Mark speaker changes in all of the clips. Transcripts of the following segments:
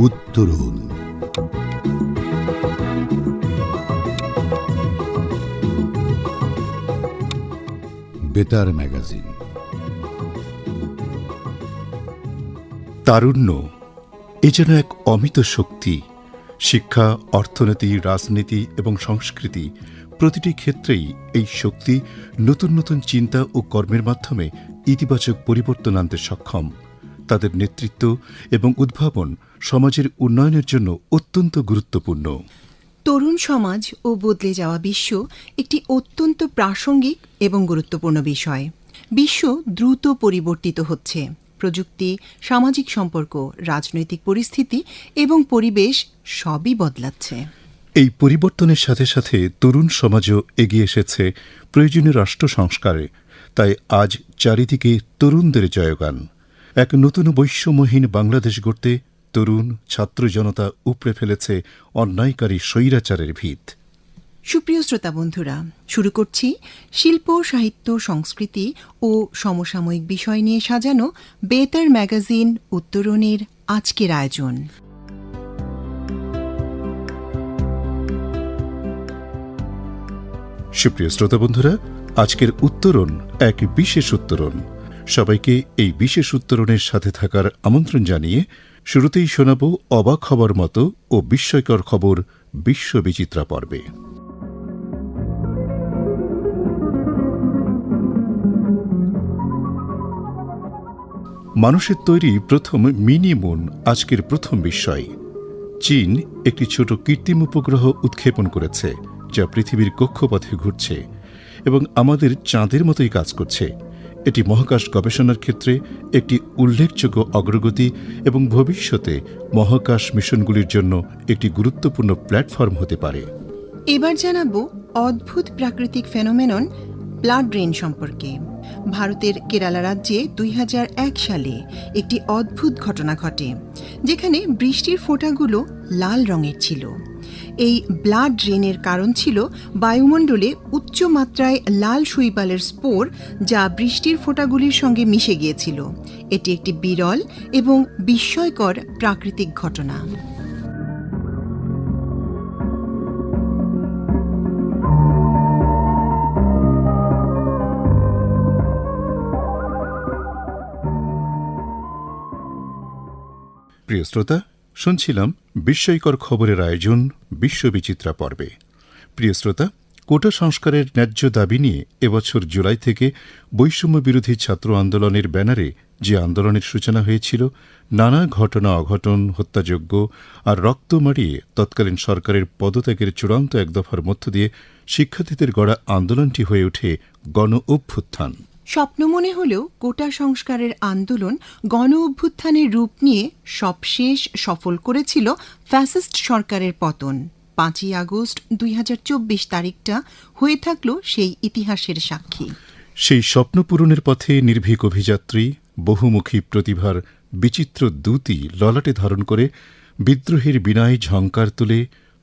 Speaker 1: উত্তরণ। বেতার ম্যাগাজিন।
Speaker 2: তারুণ্য, এ যেন এক অমিত শক্তি। শিক্ষা, অর্থনীতি, রাজনীতি এবং সংস্কৃতি প্রতিটি ক্ষেত্রেই এই শক্তি নতুন নতুন চিন্তা ও কর্মের মাধ্যমে ইতিবাচক পরিবর্তন আনতে সক্ষম। তাদের নেতৃত্ব এবং উদ্ভাবন সমাজের উন্নয়নের জন্য অত্যন্ত গুরুত্বপূর্ণ।
Speaker 3: তরুণ সমাজ ও বদলে যাওয়া বিশ্ব একটি অত্যন্ত প্রাসঙ্গিক এবং গুরুত্বপূর্ণ বিষয়। বিশ্ব দ্রুত পরিবর্তিত হচ্ছে। প্রযুক্তি সামাজিক সম্পর্ক রাজনৈতিক পরিস্থিতি এবং পরিবেশ সবই বদলাচ্ছে।
Speaker 2: এই পরিবর্তনের সাথে সাথে তরুণ সমাজও এগিয়ে এসেছে প্রয়োজনীয় রাষ্ট্র সংস্কারে। তাই আজ চারিদিকে তরুণদের জয়গান। এক নতুন বৈশ্যমহীন বাংলাদেশ গড়তে তরুণ ছাত্র জনতা উপড়ে ফেলেছে অন্যায়কারী স্বৈরাচারের ভিত।
Speaker 3: সুপ্রিয় শ্রোতা বন্ধুরা শুরু করছি শিল্প সাহিত্য সংস্কৃতি ও সমসাময়িক বিষয় নিয়ে সাজানো বেতার ম্যাগাজিন উত্তরণের আজকের আয়োজন।
Speaker 2: সুপ্রিয় শ্রোতা বন্ধুরা আজকের উত্তরণ এক বিশেষ উত্তরণ। সবাইকে এই বিশেষ উত্তরণের সাথে থাকার আমন্ত্রণ জানিয়ে শুরুতেই শোনাব অবাক হবার মতো ও বিস্ময়কর খবর বিশ্ব বিচিত্রা পর্বে। মানুষের তৈরি প্রথম মিনি মুন আজকের প্রথম বিস্ময়। চীন একটি ছোট কৃত্রিম উপগ্রহ উৎক্ষেপণ করেছে, যা পৃথিবীর কক্ষপথে ঘুরছে এবং আমাদের চাঁদের মতোই কাজ করছে। এটি মহাকাশ গবেষণার ক্ষেত্রে একটি উল্লেখযোগ্য অগ্রগতি এবং ভবিষ্যতে মহাকাশ মিশনগুলির জন্য একটি গুরুত্বপূর্ণ প্ল্যাটফর্ম হতে পারে।
Speaker 3: এবার জানাব অদ্ভুত প্রাকৃতিক ফেনোমেনন ব্লাড ড্রেন সম্পর্কে। ভারতের কেরালা রাজ্যে দুই হাজার এক সালে একটি অদ্ভুত ঘটনা ঘটে, যেখানে বৃষ্টির ফোঁটাগুলো লাল রঙের ছিল। এই ব্লাড ড্রেনের কারণ ছিল বায়ুমণ্ডলে উচ্চ মাত্রায় লাল শৈবালের স্পোর যা বৃষ্টির ফোঁটাগুলির সঙ্গে মিশে গিয়েছিল। এটি একটি বিরল এবং বিস্ময়কর প্রাকৃতিক ঘটনা।
Speaker 2: প্রিয় শ্রোতা শুনছিলাম বিস্ময়কর খবরের আয়োজন বিশ্ববিচিত্রা পর্বে। প্রিয় শ্রোতা, কোটা সংস্কারের ন্যায্য দাবি নিয়ে এবছর জুলাই থেকে বৈষম্য বিরোধী ছাত্র আন্দোলনের ব্যানারে যে আন্দোলনের সূচনা হয়েছিল, নানা ঘটনা অঘটন হত্যাযোগ্য আর রক্ত মারিয়ে তৎকালীন সরকারের পদত্যাগের চূড়ান্ত এক দফার মধ্য দিয়ে শিক্ষার্থীদের গড়া আন্দোলনটি হয়ে ওঠে গণ অভ্যুত্থান
Speaker 3: স্বপ্ন মনে হলেও কোটা সংস্কারের আন্দোলন গণ অভ্যুত্থানের রূপ নিয়ে সবশেষ সফল করেছিল ফ্যাসিস্ট সরকারের পতন। পাঁচই আগস্ট দুই হাজার চব্বিশ তারিখটা হয়ে থাকল সেই ইতিহাসের সাক্ষী।
Speaker 2: সেই স্বপ্ন পূরণের পথে নির্ভীক অভিযাত্রী, বহুমুখী প্রতিভার বিচিত্র দূতি ললাটে ধারণ করে বিদ্রোহের বিনায় ঝঙ্কার তুলে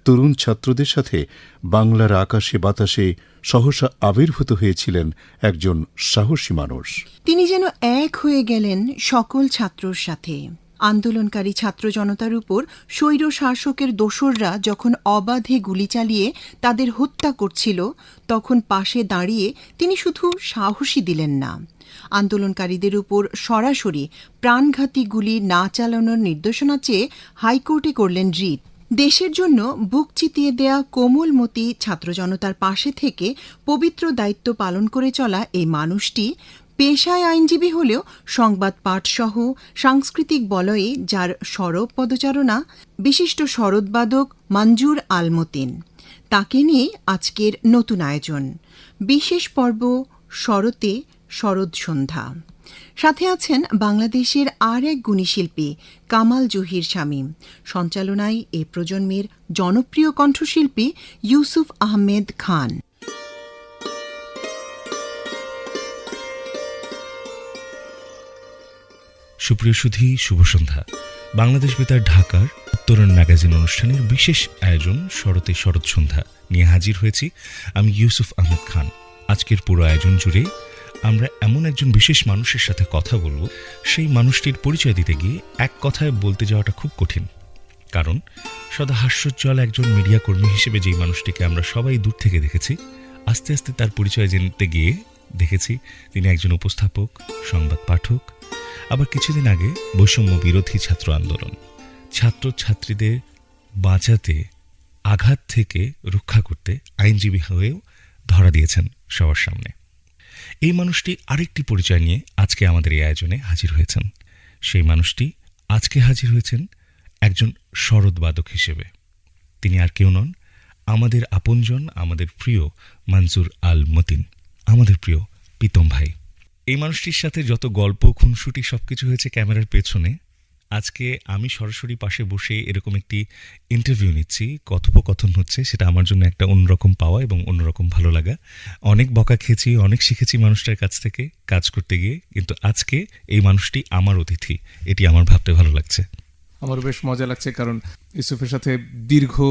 Speaker 2: তরুণ ছাত্রদের সাথে বাংলার আকাশে বাতাসে সহসা আবির্ভূত হয়েছিলেন একজন সাহসী মানুষ।
Speaker 3: তিনি যেন এক হয়ে গেলেন সকল ছাত্রর সাথে। আন্দোলনকারী ছাত্র জনতার উপর স্বৈর শাসকের দোসররা যখন অবাধে গুলি চালিয়ে তাদের হত্যা করছিল, তখন পাশে দাঁড়িয়ে তিনি শুধু সাহসী দিলেন না। আন্দোলনকারীদের উপর সরাসরি প্রাণঘাতী গুলি না চালানোর নির্দেশনা চেয়ে হাইকোর্টে করলেন রিট দেশের জন্য বুক চিতিয়ে দেয়া কোমলমতি ছাত্র জনতার পাশে থেকে পবিত্র দায়িত্ব পালন করে চলা এই মানুষটি পেশায় আইনজীবী হলেও সংবাদ পাঠসহ, সাংস্কৃতিক বলয়ে যার সরব পদচারণা, বিশিষ্ট শরৎবাদক মঞ্জুর আলমতিন। তাকে নিয়ে আজকের নতুন আয়োজন। বিশেষ পর্ব শরতে শরৎ সন্ধ্যা। সাথে আছেন বাংলাদেশের আর এক গুণী শিল্পী, কামাল জহির শামীম সঞ্চালনায় এ প্রজন্মের জনপ্রিয় কণ্ঠশিল্পী ইউসুফ আহমেদ খান।
Speaker 4: সুপ্রিয় সুধী, শুভ সন্ধ্যা। বাংলাদেশ বেতার ঢাকার উত্তরণ ম্যাগাজিন অনুষ্ঠানের বিশেষ আয়োজন শরতে শরৎ সন্ধ্যা নিয়ে হাজির হয়েছি আমি ইউসুফ আহমেদ খান। আজকের পুরো আয়োজন জুড়ে আমরা এমন একজন বিশেষ মানুষের সাথে কথা বলব, সেই মানুষটির পরিচয় দিতে গিয়ে এক কথায় বলতে যাওয়াটা খুব কঠিন। কারণ, সদা হাস্যোজ্জ্বল একজন মিডিয়া কর্মী হিসেবে যেই মানুষটিকে আমরা সবাই দূর থেকে দেখেছি, আস্তে আস্তে তার পরিচয় জানতে গিয়ে দেখেছি তিনি একজন উপস্থাপক, সংবাদ পাঠক, আবার কিছুদিন আগে বৈষম্য বিরোধী ছাত্র আন্দোলন। ছাত্র ছাত্রীদের বাঁচাতে, আঘাত থেকে রক্ষা করতে আইনজীবী হয়েও ধরা দিয়েছেন সবার সামনে। এই মানুষটি আরেকটি পরিচয় নিয়ে আজকে আমাদের এই আয়োজনে হাজির হয়েছেন। সেই মানুষটি আজকে হাজির হয়েছেন একজন শরৎবাদক হিসেবে। তিনি আর কেউ নন, আমাদের আপনজন, আমাদের প্রিয় মানসুর আল মতিন, আমাদের প্রিয় পিতম ভাই। এই মানুষটির সাথে যত গল্প, খুনসুটি সবকিছু হয়েছে ক্যামেরার পেছনে। আজকে আমি সরাসরি পাশে বসে এরকম একটি ইন্টারভিউ নিচ্ছি। কথোপকথন হচ্ছে সেটা আমার জন্য একটা অন্যরকম পাওয়া এবং অন্যরকম ভালো লাগা। অনেক বকা খেয়েছি অনেক শিখেছি মানুষটার কাছ থেকে কাজ করতে গিয়ে কিন্তু আজকে এই মানুষটি আমার অতিথি। এটি আমার ভাবতে ভালো লাগছে।
Speaker 5: আমার বেশ মজা লাগছে কারণ ইউসুফের সাথে দীর্ঘ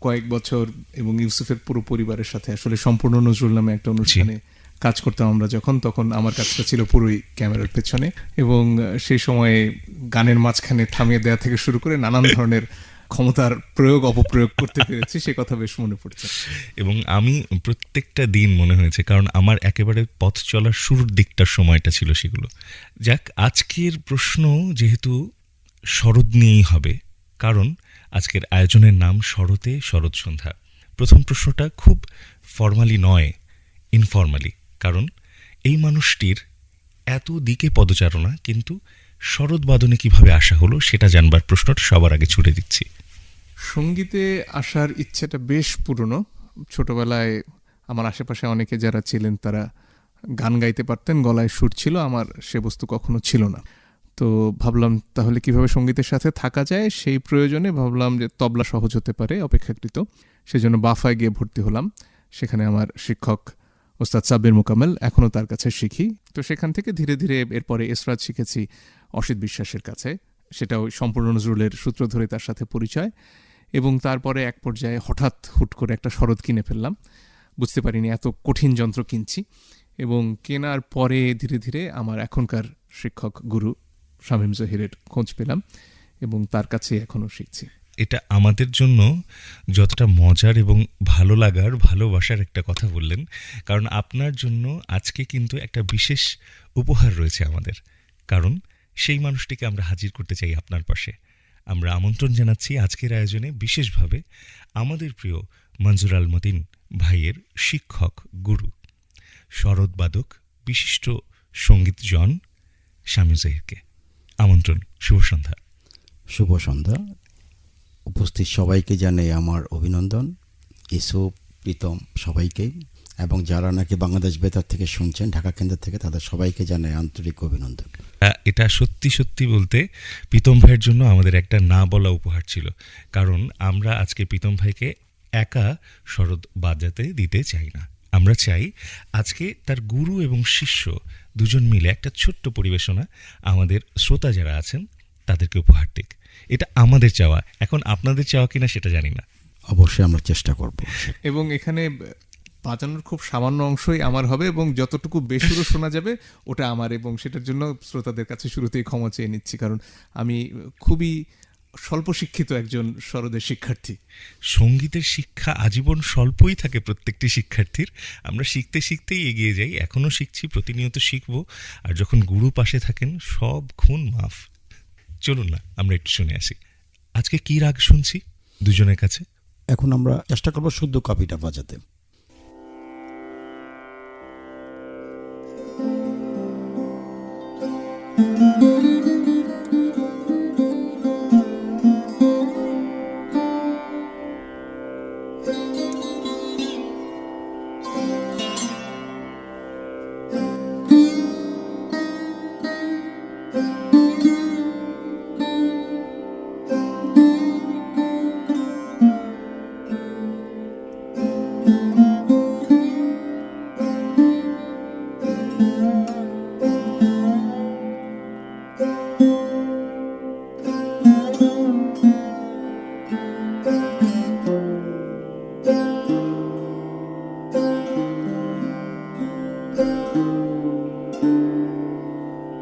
Speaker 5: কয়েক বছর এবং ইউসুফের পুরো পরিবারের সাথে আসলে সম্পূর্ণ নজরুল নামে একটা অনুষ্ঠানে কাজ করতাম আমরা যখন, তখন আমার কাজটা ছিল পুরোই ক্যামেরার পেছনে এবং সেই সময়ে গানের মাঝখানে থামিয়ে দেওয়া থেকে শুরু করে নানান ধরনের ক্ষমতার প্রয়োগ, অপপ্রয়োগ করতে পেরেছি, সে কথা বেশ মনে পড়ছে।
Speaker 4: এবং আমি প্রত্যেকটা দিন মনে হয়েছে, কারণ আমার একেবারে পথ চলার শুরুর দিকটার সময়টা ছিল সেগুলো। যাক, আজকের প্রশ্ন যেহেতু শরৎ নিয়েই হবে, কারণ আজকের আয়োজনের নাম শরতে শরৎ সন্ধ্যা। প্রথম প্রশ্নটা খুব ফর্মালি নয় ইনফর্মালি কারণ এই মানুষটির এত দিকে পদচারণা, কিন্তু শরৎ বাদনে কীভাবে আসা হলো সেটা জানবার প্রশ্নটা সবার আগে ছুড়ে দিচ্ছি।
Speaker 5: সঙ্গীতে আসার ইচ্ছেটা বেশ পুরনো। ছোটবেলায় আমার আশেপাশে অনেকে যারা ছিলেন তারা গান গাইতে পারতেন, গলায় সুর ছিল, আমার সে বস্তু কখনো ছিল না। তো ভাবলাম তাহলে কীভাবে সঙ্গীতের সাথে থাকা যায় সেই প্রয়োজনে ভাবলাম যে তবলা সহজ হতে পারে, অপেক্ষাকৃত। সেজন্য বাফায় গিয়ে ভর্তি হলাম। সেখানে আমার শিক্ষক ওস্তাদ সাব্বির মোকামেল এখনও তার কাছে শিখি। তো সেখান থেকে ধীরে ধীরে এরপরে এসরাজ শিখেছি অসিত বিশ্বাসের কাছে। সেটাও সম্পূর্ণ নজরুলের সূত্র ধরে তার সাথে পরিচয়। এবং তারপরে এক পর্যায়ে হঠাৎ হুট করে একটা শরৎ কিনে ফেললাম। বুঝতে পারিনি এত কঠিন যন্ত্র কিনছি। এবং কেনার পরে ধীরে ধীরে আমার এখনকার শিক্ষক গুরু শামীম জহিরের খোঁজ পেলাম এবং তার কাছে এখনও শিখছি।
Speaker 4: এটা আমাদের জন্য যতটা মজার এবং ভালো লাগার, ভালোবাসার একটা কথা বললেন। কারণ আপনার জন্য আজকে কিন্তু একটা বিশেষ উপহার রয়েছে আমাদের। কারণ সেই মানুষটিকে আমরা হাজির করতে চাই আপনার পাশে। আমরা আমন্ত্রণ জানাচ্ছি আজকের আয়োজনে বিশেষভাবে আমাদের প্রিয় মঞ্জুর আল মতিন ভাইয়ের শিক্ষক গুরু শরৎবাদক বিশিষ্ট সঙ্গীতজন স্বামী জহিরকে। আমন্ত্রণ, শুভ সন্ধ্যা।
Speaker 6: শুভ সন্ধ্যা। উপস্থিত সবাইকে জানাই আমার অভিনন্দন। ইসুফ প্রীতম সবাইকেই এবং যারা নাকি বাংলাদেশ বেতার থেকে শুনছেন, ঢাকা কেন্দ্র থেকে, তাদের সবাইকে জানাই আন্তরিক অভিনন্দন।
Speaker 4: এটা সত্যি সত্যি বলতে প্রীতম ভাইয়ের জন্য আমাদের একটা না বলা উপহার ছিল। কারণ আমরা আজকে প্রীতম ভাইকে একা শরৎ বাজাতে দিতে চাই না। আমরা চাই আজকে তার গুরু এবং শিষ্য দুজন মিলে একটা ছোট্ট পরিবেশনা আমাদের শ্রোতা যারা আছেন, তাদেরকে উপহার দিক। এটা আমাদের চাওয়া। এখন আপনাদের চাওয়া কিনা সেটা জানি না।
Speaker 6: অবশ্যই আমরা চেষ্টা করব।
Speaker 5: এবং এখানে বাজানোর খুব সামান্য অংশই আমার হবে এবং যতটুকু বেসুরো শোনা যাবে ওটা আমার এবং সেটার জন্য শ্রোতাদের কাছে শুরুতেই ক্ষমা চেয়ে নিচ্ছি। কারণ আমি খুবই স্বল্প শিক্ষিত একজন সরদের শিক্ষার্থী।
Speaker 4: সঙ্গীতের শিক্ষা আজীবন স্বল্পই থাকে প্রত্যেকটি শিক্ষার্থীর। আমরা শিখতে শিখতেই এগিয়ে যাই। এখনও শিখছি প্রতিনিয়ত শিখব। আর যখন গুরু পাশে থাকেন সব খুন মাফ। চলুন না, আমরা একটু শুনে আসি। আজকে কি রাগ শুনছি দুজনের কাছে?
Speaker 6: এখন আমরা চেষ্টা করব শুদ্ধ কপিটা বাজাতে।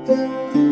Speaker 4: Música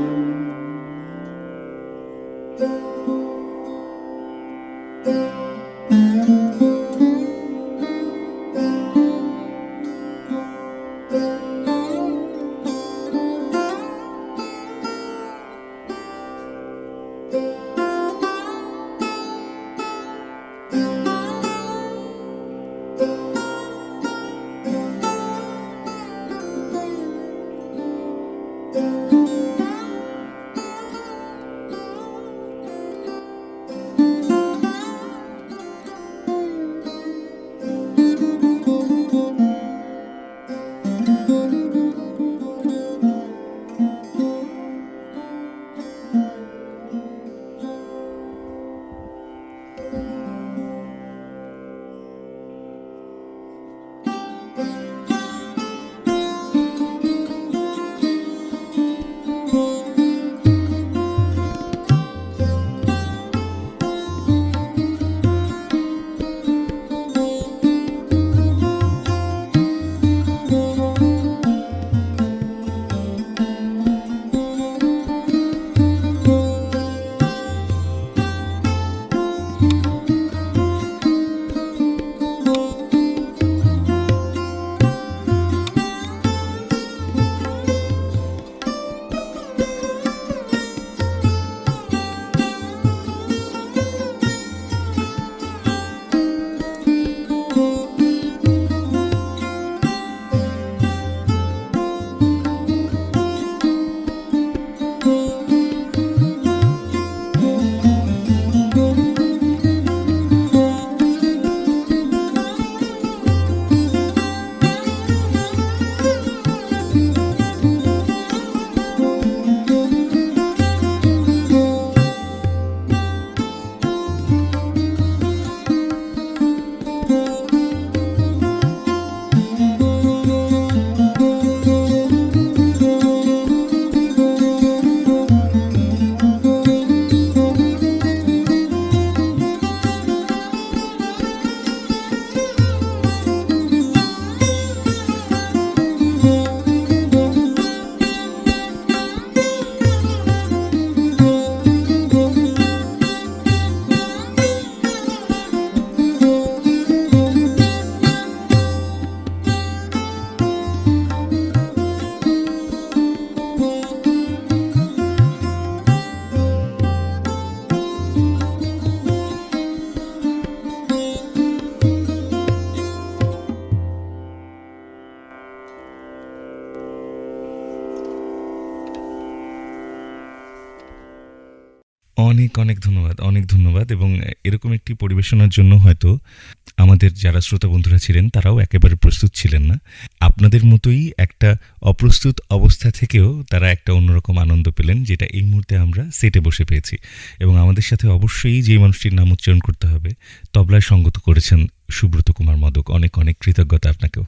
Speaker 4: অনেক অনেক ধন্যবাদ অনেক ধন্যবাদ এবং এরকম একটি পরিবেশনার জন্য হয়তো আমাদের যারা শ্রোতা বন্ধুরা ছিলেন তারাও একেবারে প্রস্তুত ছিলেন না। আপনাদের মতোই একটা অপ্রস্তুত অবস্থা থেকেও তারা একটা অন্যরকম আনন্দ পেলেন যেটা এই মুহূর্তে আমরা সেটে বসে পেয়েছি এবং আমাদের সাথে অবশ্যই যে মানুষটির নাম উচ্চারণ করতে হবে, তবলায় সঙ্গত করেছেন সুব্রত কুমার মদক। অনেক অনেক কৃতজ্ঞতা আপনাকেও।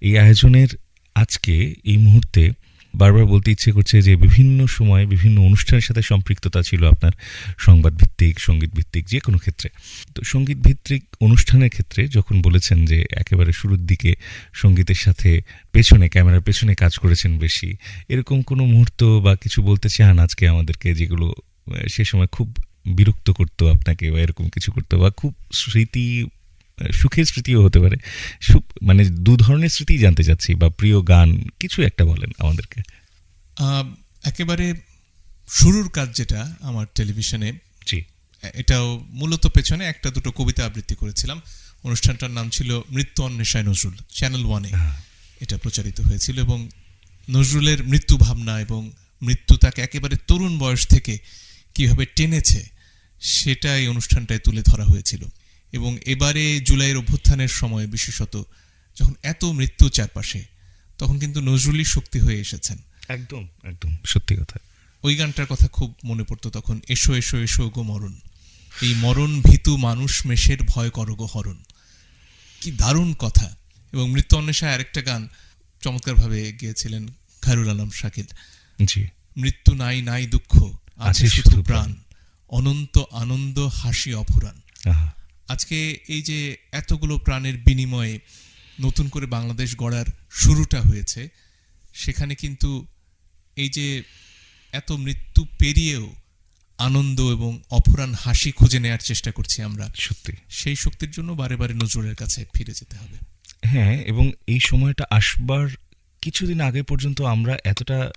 Speaker 4: এই আয়োজনের আজকে এই মুহূর্তে বারবার বলতে ইচ্ছে করছে যে বিভিন্ন সময়ে বিভিন্ন অনুষ্ঠানের সাথে সম্পৃক্ততা ছিল আপনার সংবাদ ভিত্তিক সংগীত ভিত্তিক যে কোনো ক্ষেত্রে। তো সংগীত ভিত্তিক অনুষ্ঠানের ক্ষেত্রে যখন বলেছেন যে একেবারে শুরুর দিকে সঙ্গীতের সাথে পেছনে, ক্যামেরার পেছনে কাজ করেছেন বেশি, এরকম কোনো মুহূর্ত বা কিছু বলতে চান আজকে আমাদেরকে যেগুলো সে সময় খুব বিরক্ত করতো আপনাকে বা এরকম কিছু করতো বা খুব স্মৃতি সুখের স্মৃতিও হতে পারে। সু- মানে দু ধরনের স্মৃতি জানতে চাচ্ছি বা প্রিয় গান কিছু একটা বলেন আমাদেরকে।
Speaker 5: একেবারে শুরুর কাজ যেটা আমার টেলিভিশনে
Speaker 4: জি।
Speaker 5: এটাও মূলত পেছনে একটা দুটো কবিতা আবৃত্তি করেছিলাম। অনুষ্ঠানটার নাম ছিল মৃত্যু অন্বেষায় নজরুল চ্যানেল ওয়ানে এটা প্রচারিত হয়েছিল এবং নজরুলের মৃত্যু ভাবনা এবং মৃত্যু তাকে একেবারে তরুণ বয়স থেকে কীভাবে টেনেছে সেটা এই অনুষ্ঠানটায় তুলে ধরা হয়েছিল। এবং এবারে জুলাইয়ের অভ্যুত্থানের সময় বিশেষত যখন এত মৃত্যু চারপাশে তখন কিন্তু নজরুলই শক্তি হয়ে এসেছেন।
Speaker 4: একদম একদম সত্যি কথা।
Speaker 5: ওই গানটার কথা খুব মনে পড়তো তখন এসো এসো এসো গো মরণ। এই মরণ ভীতু মানুষ মেষের ভয় কর গো হরণ। কি দারুণ কথা। এবং মৃত্যু অন্বেষায় আরেকটা গান চমৎকারভাবে গিয়েছিলেন খায়রুল আলম শাকিল।
Speaker 4: জি।
Speaker 5: মৃত্যু নাই নাই দুঃখ আছে শুধু প্রাণ। অনন্ত আনন্দ হাসি অফুরান আজকে এই যে এতগুলো প্রাণের বিনিময়ে নতুন করে বাংলাদেশ গড়ার শুরুটা হয়েছে সেখানে কিন্তু এই যে এত মৃত্যু পেরিয়েও আনন্দ এবং অপরাণ হাসি খুঁজে নেয়ার চেষ্টা করছি আমরা।
Speaker 4: সত্যি।
Speaker 5: সেই শক্তির জন্য বারে বারে নজরুলের কাছে ফিরে যেতে হবে।
Speaker 4: হ্যাঁ এবং এই সময়টা আসবার কিছুদিন আগে পর্যন্ত আমরা এতটা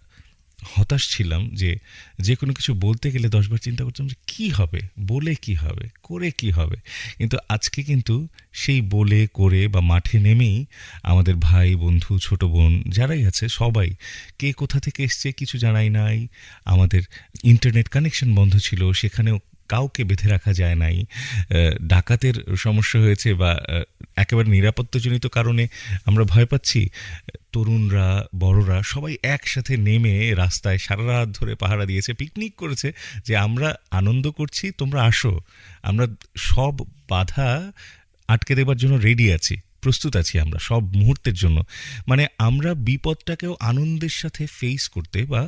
Speaker 4: হতাশ ছিলাম যে যে কোনো কিছু বলতে গেলে দশবার চিন্তা করতাম যে কী হবে, বলে কি হবে, করে কি হবে? কিন্তু আজকে কিন্তু সেই বলে, করে বা মাঠে নেমেই আমাদের ভাই, বন্ধু, ছোট বোন যারাই আছে, সবাই কে কোথা থেকে এসছে কিছু জানাই নাই, আমাদের ইন্টারনেট কানেকশন বন্ধ ছিল, সেখানেও কাউকে বেঁধে রাখা যায় নাই। ডাকাতের সমস্যা হয়েছে বা একেবারে নিরাপত্তাজনিত কারণে আমরা ভয় পাচ্ছি। তরুণরা, বড়রা সবাই একসাথে নেমে রাস্তায় সারা রাত ধরে পাহারা দিয়েছে, পিকনিক করেছে যে আমরা আনন্দ করছি, তোমরা আসো। আমরা সব বাধা আটকে দেবার জন্য রেডি আছি, প্রস্তুত আছি আমরা সব মুহূর্তের জন্য। মানে আমরা বিপদটাকেও আনন্দের সাথে ফেস করতে বা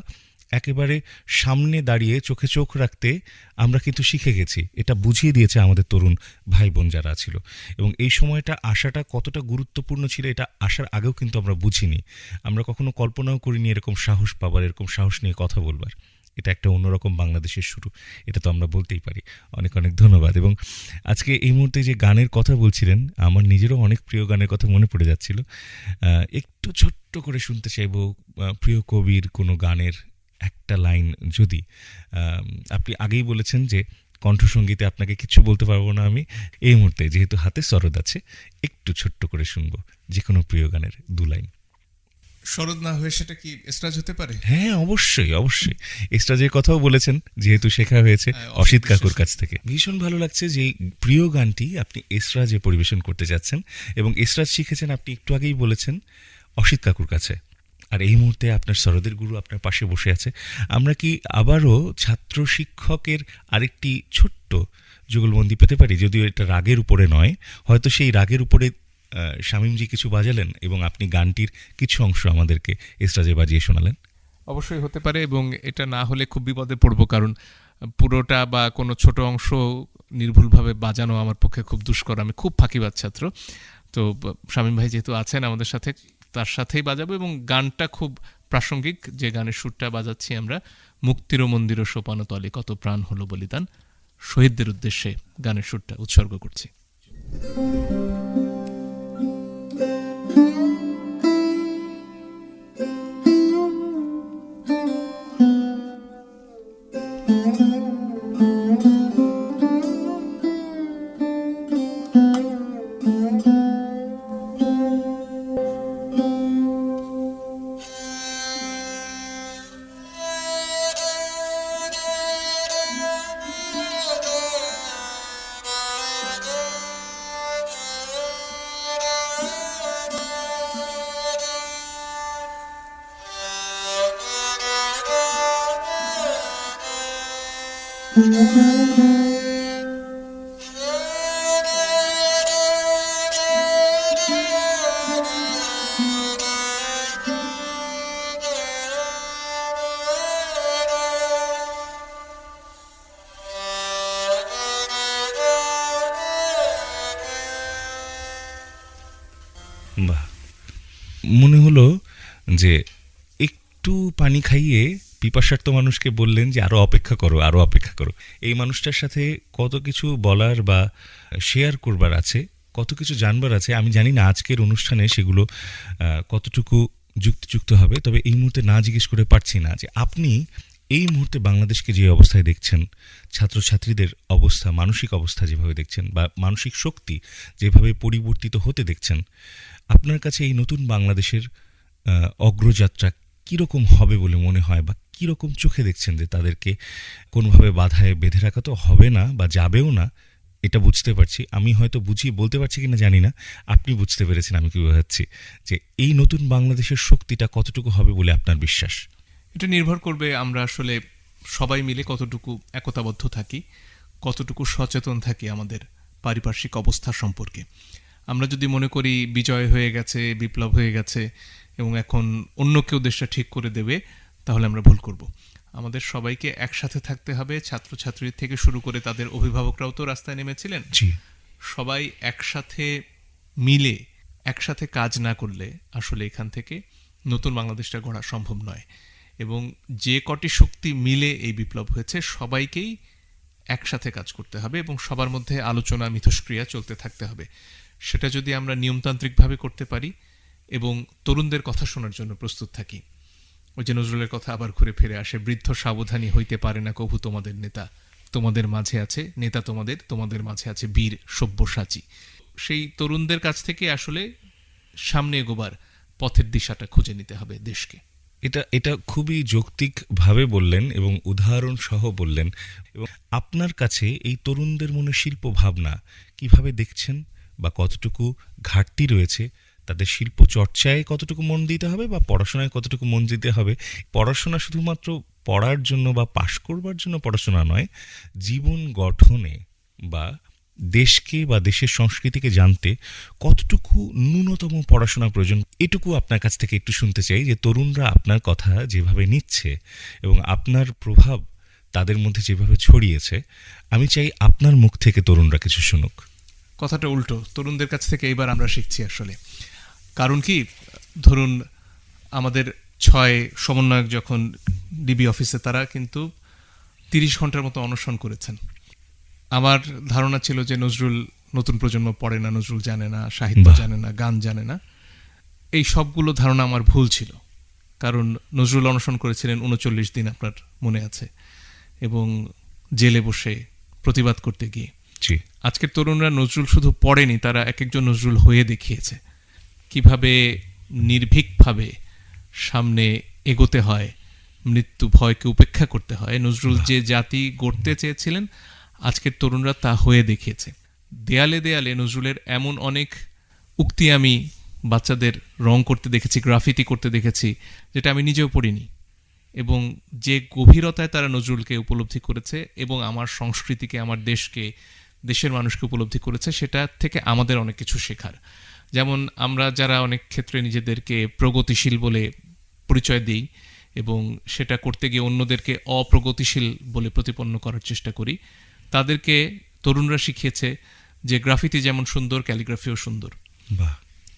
Speaker 4: একেবারে সামনে দাঁড়িয়ে চোখে চোখ রাখতে আমরা কিন্তু শিখে গেছি। এটা বুঝিয়ে দিয়েছে আমাদের তরুণ ভাই বোন যারা ছিল। এবং এই সময়টা আসাটা কতটা গুরুত্বপূর্ণ ছিল এটা আসার আগেও কিন্তু আমরা বুঝিনি। আমরা কখনো কল্পনাও করিনি এরকম সাহস পাবার, এরকম সাহস নিয়ে কথা বলবার। এটা একটা অন্যরকম বাংলাদেশের শুরু। এটা তো আমরা বলতেই পারি। অনেক অনেক ধন্যবাদ। এবং আজকে এই মুহূর্তে যে গানের কথা বলছিলেন, আমার নিজেরও অনেক প্রিয় গানের কথা মনে পড়ে যাচ্ছিল। একটু ছোট্ট করে শুনতে চাইব প্রিয় কবির কোনো গানের একটা লাইন যদি আপনি আগেই বলেছেন যে কণ্ঠসঙ্গীতে আপনাকে কিছু বলতে পারব না আমি এই মুহূর্তে যেহেতু হাতে সরদ আছে একটু ছোট্ট করে শুনব যে কোনো প্রিয় গানের দু লাইন।
Speaker 5: শরৎ না হয়ে সেটা কি এসরাজ হতে পারে?
Speaker 4: হ্যাঁ অবশ্যই অবশ্যই। এক্সট্রাজের কথাও বলেছেন যেহেতু শেখা হয়েছে
Speaker 5: হ্যাঁ,
Speaker 4: অসিত কাকুর কাছ থেকে। ভীষণ ভালো লাগছে যে প্রিয় গানটি আপনি এসরাজে পরিবেশন করতে যাচ্ছেন এবং এসরাজ শিখেছেন আপনি একটু আগেই বলেছেন অসিত কাকুর কাছে। আর এই মুহূর্তে আপনার সরদের গুরু আপনার পাশে বসে আছে। আমরা কি আবারও ছাত্র শিক্ষকের আরেকটি ছোট্ট যুগলবন্দি পেতে পারি? যদিও এটা রাগের উপরে নয়, হয়তো সেই রাগের উপরে শামীমজি কিছু বাজালেন এবং আপনি গানটির কিছু অংশ আমাদেরকে এসরাজে বাজিয়ে শোনালেন।
Speaker 5: অবশ্যই হতে পারে এবং এটা না হলে খুব বিপদে পড়ব, কারণ পুরোটা বা কোনো ছোট অংশ নির্ভুলভাবে বাজানো আমার পক্ষে খুব দুষ্কর। আমি খুব ফাঁকিবাদ ছাত্র। তো শামীম ভাই যেহেতু আছেন আমাদের সাথে সাথেই বাজাবো এবং গানটা খুব প্রাসঙ্গিক, যে গানের সুরটা বাজাচ্ছি আমরা মুক্তির মন্দির ও সোপানতলে কত প্রাণ হলো বলিদান, শহীদদের উদ্দেশ্যে গানের সুরটা উৎসর্গ করছি।
Speaker 4: বাহ। মনে হলো যে একটু পানি খাইয়ে পিপাসার্থ মানুষকে বললেন যে আরও অপেক্ষা করো আরও অপেক্ষা করো। এই মানুষটার সাথে কত কিছু বলার বা শেয়ার করবার আছে, কত কিছু জানবার আছে, আমি জানি না আজকের অনুষ্ঠানে সেগুলো কতটুকু যুক্তিযুক্ত হবে, তবে এই মুহূর্তে না জিজ্ঞেস করে পারছি না যে আপনি এই মুহূর্তে বাংলাদেশকে যে অবস্থায় দেখছেন, ছাত্রছাত্রীদের অবস্থা, মানসিক অবস্থা যেভাবে দেখছেন বা মানসিক শক্তি যেভাবে পরিবর্তিত হতে দেখছেন, আপনার কাছে এই নতুন বাংলাদেশের অগ্রযাত্রা কীরকম হবে বলে মনে হয় বা কীরকম চোখে দেখছেন যে তাদেরকে কোনোভাবে বাধায় বেঁধে রাখা তো হবে না বা যাবেও না? এটা বুঝতে পারছি। আমি হয়তো বুঝিয়ে বলতে পারছি কিনা জানি না। আপনি বুঝতে পেরেছেন আমি কি বোঝাচ্ছি যে এই নতুন বাংলাদেশের শক্তিটা কতটুকু হবে বলে আপনার বিশ্বাস?
Speaker 5: এটা নির্ভর করবে আমরা আসলে সবাই মিলে কতটুকু একতাবদ্ধ থাকি, কতটুকু সচেতন থাকি আমাদের পারিপার্শ্বিক অবস্থা সম্পর্কে। আমরা যদি মনে করি বিজয় হয়ে গেছে, বিপ্লব হয়ে গেছে এবং এখন অন্য কেউ দেশটা ঠিক করে দেবে তাহলে আমরা ভুল করব। আমাদের সবাইকে একসাথে থাকতে হবে। ছাত্রছাত্রী থেকে শুরু করে তাদের অভিভাবকরাও তো রাস্তায় নেমেছিলেন। সবাই একসাথে মিলে একসাথে কাজ না করলে আসলে এখান থেকে নতুন বাংলাদেশটা গড়া সম্ভব নয়। এবং যে কটি শক্তি মিলে এই বিপ্লব হয়েছে সবাইকেই একসাথে কাজ করতে হবে এবং সবার মধ্যে আলোচনা মিথস্ক্রিয়া চলতে থাকতে হবে। সেটা যদি আমরা নিয়মতান্ত্রিকভাবে করতে পারি এবং তরুণদের কথা শোনার জন্য প্রস্তুত থাকি। ওই যে নজরুলের কথা আবার ঘুরে ফিরে আসে, বৃদ্ধ সাবধানী হইতে পারে না কভু তোমাদের নেতা। তোমাদের মাঝে আছে, নেতা তোমাদের তোমাদের মাঝে আছে বীর সব্যসাচী। সেই তরুণদের কাছ থেকে আসলে সামনে এগোবার পথের দিশাটা খুঁজে নিতে হবে দেশকে।
Speaker 4: এটা এটা খুবই যৌক্তিকভাবে বললেন এবং উদাহরণ সহ বললেন। এবং আপনার কাছে এই তরুণদের মনে শিল্প ভাবনা কীভাবে দেখছেন বা কতটুকু ঘাটতি রয়েছে তাদের শিল্প চর্চায় কতটুকু মন দিতে হবে বা পড়াশোনায় কতটুকু মন দিতে হবে? পড়াশোনা শুধুমাত্র পড়ার জন্য বা পাশ করবার জন্য পড়াশোনা নয়, জীবন গঠনে বা দেশকে বা দেশের সংস্কৃতিকে জানতে কতটুকু ন্যূনতম পড়াশোনা প্রয়োজন? এটুকু আপনার কাছ থেকে একটু শুনতে চাই যে তরুণরা আপনার কথা যেভাবে নিচ্ছে এবং আপনার প্রভাব তাদের মধ্যে যেভাবে ছড়িয়েছে, আমি চাই আপনার মুখ থেকে তরুণরা কিছু শুনুক।
Speaker 5: কথাটা উল্টো, তরুণদের কাছ থেকে এবার আমরা শিখছি আসলে। কারণ কি? ধরুন আমাদের ছয় সমন্বয়ক যখন ডিবি অফিসে তারা কিন্তু তিরিশ ঘণ্টার মতো অনশন করেছেন। আমার ধারণা ছিল যে নজরুল নতুন প্রজন্ম পড়ে না নজরুল জানে না সাহিত্য জানে না গান জানে না। এই সবগুলো ধারণা আমার ভুল ছিল। কারণ নজরুল অনশন করেছিলেন উনচল্লিশ দিন আপনার মনে আছে। এবং জেলে বসে প্রতিবাদ করতে গিয়ে।
Speaker 4: জি।
Speaker 5: আজকের তরুণরা নজরুল শুধু পড়েনি তারা এক একজন নজরুল হয়ে দেখিয়েছে। কীভাবে নির্ভীকভাবে সামনে এগোতে হয় মৃত্যু ভয়কে উপেক্ষা করতে হয়। নজরুল যে জাতি গড়তে চেয়েছিলেন আজকের তরুণরা তা হয়ে দেখিয়েছে। দেয়ালে দেয়ালে নজরুলের এমন অনেক উক্তি আমি বাচ্চাদের রং করতে দেখেছি গ্রাফিতি করতে দেখেছি যেটা আমি নিজেও পড়িনি। এবং যে গভীরতায় তারা নজরুলকে উপলব্ধি করেছে এবং আমার সংস্কৃতিকে আমার দেশকে দেশের মানুষকে উপলব্ধি করেছে সেটা থেকে আমাদের অনেক কিছু শেখার। যেমন আমরা যারা অনেক ক্ষেত্রে নিজেদেরকে প্রগতিশীল বলে পরিচয় দিই এবং সেটা করতে গিয়ে অন্যদেরকে অপ্রগতিশীল বলে প্রতিপন্ন করার চেষ্টা করি তাদেরকে তরুণরা শিখিয়েছে যে গ্রাফিতি যেমন সুন্দর ক্যালিগ্রাফিও সুন্দর।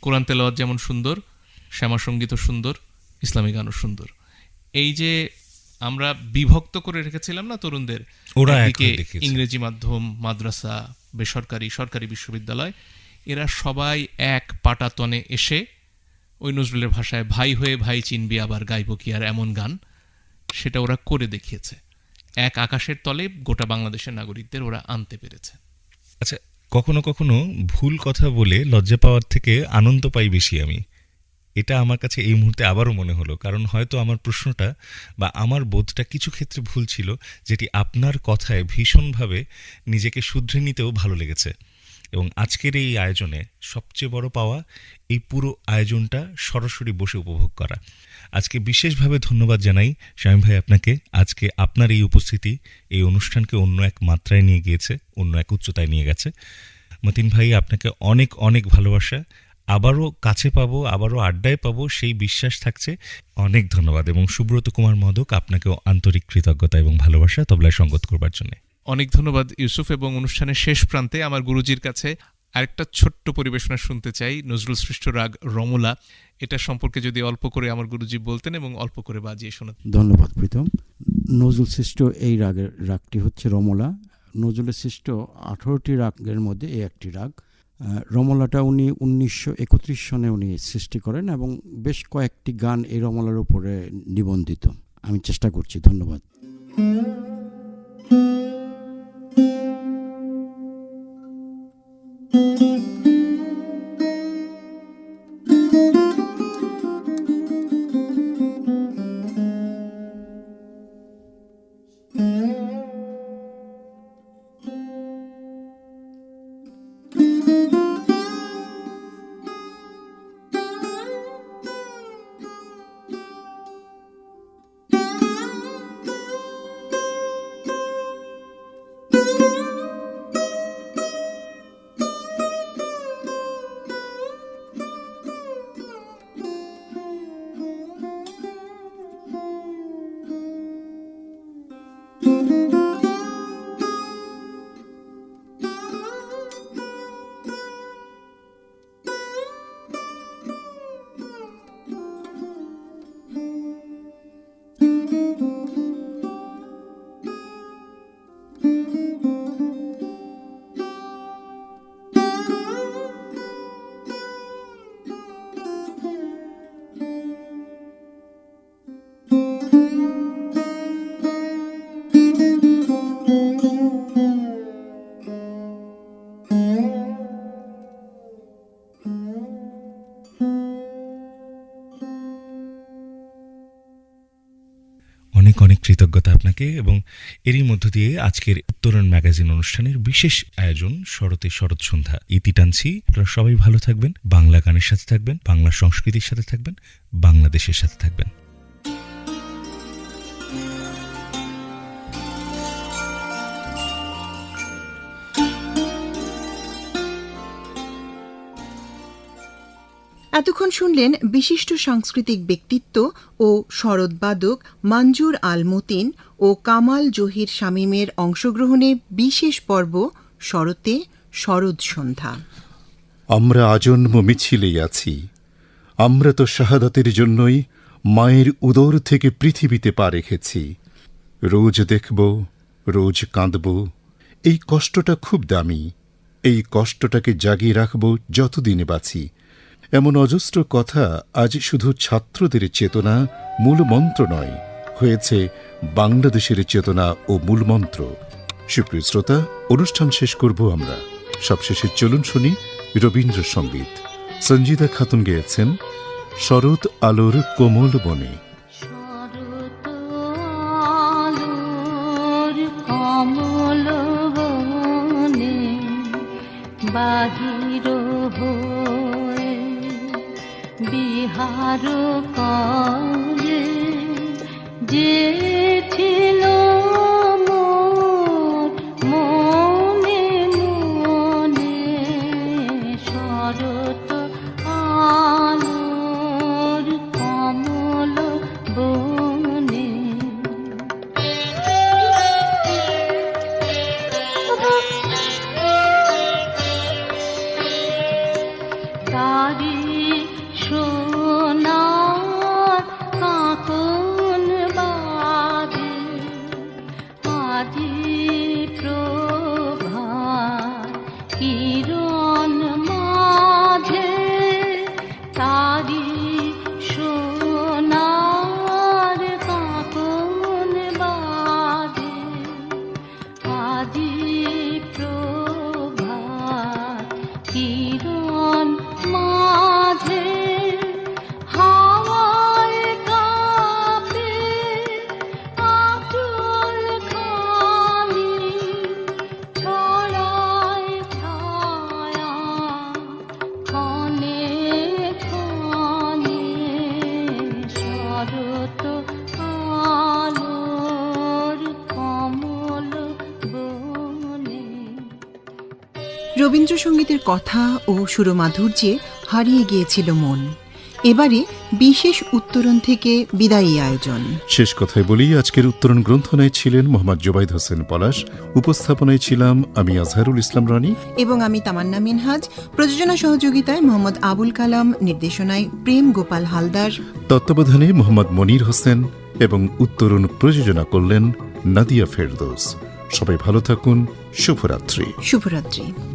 Speaker 5: কোরআন তেলাওয়াত যেমন সুন্দর শ্যামা সঙ্গীতও সুন্দর ইসলামী গানও সুন্দর। এই যে আমরা বিভক্ত করে রেখেছিলাম না তরুণদের
Speaker 4: ওরা।
Speaker 5: ইংরেজি মাধ্যম মাদ্রাসা বেসরকারি সরকারি বিশ্ববিদ্যালয় এরা সবাই এক পাটাতনে এসে ওই নজরুলের ভাষায়, ভাই হয়ে ভাই চিনবি, আবার গাইব কি আর এমন গান? সেটা ওরা করে দেখিয়েছে। এক আকাশের তলে গোটা বাংলাদেশের নাগরিকদের ওরা আনতে পেরেছে।
Speaker 4: আচ্ছা কখনো কখনো ভুল কথা বলে লজ্জা পাওয়ার থেকে আনন্দ পাই বেশি আমি। এটা আমার কাছে এই মুহূর্তে আবারও মনে হলো, কারণ হয়তো আমার প্রশ্নটা বা আমার বোধটা কিছু ক্ষেত্রে ভুল ছিল, যেটি আপনার কথায় ভীষণভাবে নিজেকে শুধরে নিতেও ভালো লেগেছে। এবং আজকের এই আয়োজনে সবচেয়ে বড় পাওয়া এই পুরো আয়োজনটা সরাসরি বসে উপভোগ করা। আজকে বিশেষভাবে ধন্যবাদ জানাই স্বামী ভাই আপনাকে। আজকে আপনার এই উপস্থিতি এই অনুষ্ঠানকে অন্য এক মাত্রায় নিয়ে গিয়েছে, অন্য এক উচ্চতায় নিয়ে গেছে। মতিন ভাই, আপনাকে অনেক অনেক ভালোবাসা। আবারও কাছে পাবো, আবারও আড্ডায় পাবো, সেই বিশ্বাস থাকছে। অনেক ধন্যবাদ এবং সুব্রত কুমার মদক আপনাকেও আন্তরিক কৃতজ্ঞতা এবং ভালোবাসা তবলায় সঙ্গত করবার জন্য।
Speaker 5: অনেক ধন্যবাদ ইউসুফ, এবং অনুষ্ঠানের শেষ প্রান্তে আমার গুরুজির কাছে আরেকটা ছোট্ট পরিবেশনা শুনতে চাই, নজরুল সৃষ্ট রাগ রমলা। এটা সম্পর্কে যদি অল্প করে আমার গুরুজি বলতেন এবং অল্প করে বাজিয়ে শোনাতেন।
Speaker 6: ধন্যবাদ প্রীতম। নজরুল সৃষ্ট এই রাগের রাগটি হচ্ছে রমলা। নজরুলের সৃষ্ট আঠারোটি রাগের মধ্যে এই একটি রাগ। রমলাটা উনি উনিশশো একত্রিশ সনে উনি সৃষ্টি করেন এবং বেশ কয়েকটি গান এই রমলার উপরে নিবন্ধিত। আমি চেষ্টা করছি। ধন্যবাদ।
Speaker 4: আপনাকে এবং এরই মধ্য দিয়ে আজকের উত্তরণ ম্যাগাজিন অনুষ্ঠানের বিশেষ আয়োজন শরতে শরৎ সন্ধ্যা। ইতি টানছি আপনারা সবাই ভালো থাকবেন, বাংলা গানের সাথে থাকবেন, বাংলা সংস্কৃতির সাথে থাকবেন, বাংলাদেশের সাথে থাকবেন।
Speaker 3: এতক্ষণ শুনলেন বিশিষ্ট সাংস্কৃতিক ব্যক্তিত্ব ও শরৎবাদক মঞ্জুর আল মতিন ও কামাল জহির শামীমের অংশগ্রহণে বিশেষ পর্ব শরতে শরৎ সন্ধ্যা।
Speaker 2: আমরা আজন্ম মিছিলেই আছি। আমরা তো শাহাদাতের জন্যই মায়ের উদর থেকে পৃথিবীতে পা রেখেছি। রোজ দেখব, রোজ কাঁদব। এই কষ্টটা খুব দামি। এই কষ্টটাকে জাগিয়ে রাখব যতদিনে বাঁচি। এমন অজস্র কথা আজ শুধু ছাত্রদের চেতনা মূল মন্ত্র নয়, হয়েছে বাংলাদেশের চেতনা ও মূলমন্ত্র সুপ্রিয় শ্রোতা, অনুষ্ঠান শেষ করব আমরা। সবশেষে চলুন শুনি রবীন্দ্রসঙ্গীত সঞ্জিতা খাতুন গেয়েছেন, শরৎ আলোর কোমল বনে।
Speaker 7: তারি সোনার
Speaker 3: রবীন্দ্রসঙ্গীতের কথা ও সুরমাধুর্যে হারিয়ে গিয়েছিল মন। এবারে বিশেষ উত্তরণ থেকে বিদায়ী আয়োজন।
Speaker 2: শেষ কথায় বলি আজকের উত্তরণ গ্রন্থনায় ছিলেন মোহাম্মদ জোবাইদ হোসেন পলাশ উপস্থাপনায় ছিলাম আমি আজহারুল ইসলাম রানী।
Speaker 3: এবং আমি তামান্না মিনহাজ প্রযোজনা সহযোগিতায় মোহাম্মদ আবুল কালাম নির্দেশনায় প্রেম গোপাল হালদার।
Speaker 2: তত্ত্বাবধানে মোহাম্মদ মনির হোসেন এবং উত্তরণ প্রযোজনা করলেন নাদিয়া ফেরদৌস। সবাই ভালো থাকুন শুভরাত্রি।
Speaker 3: শুভরাত্রি।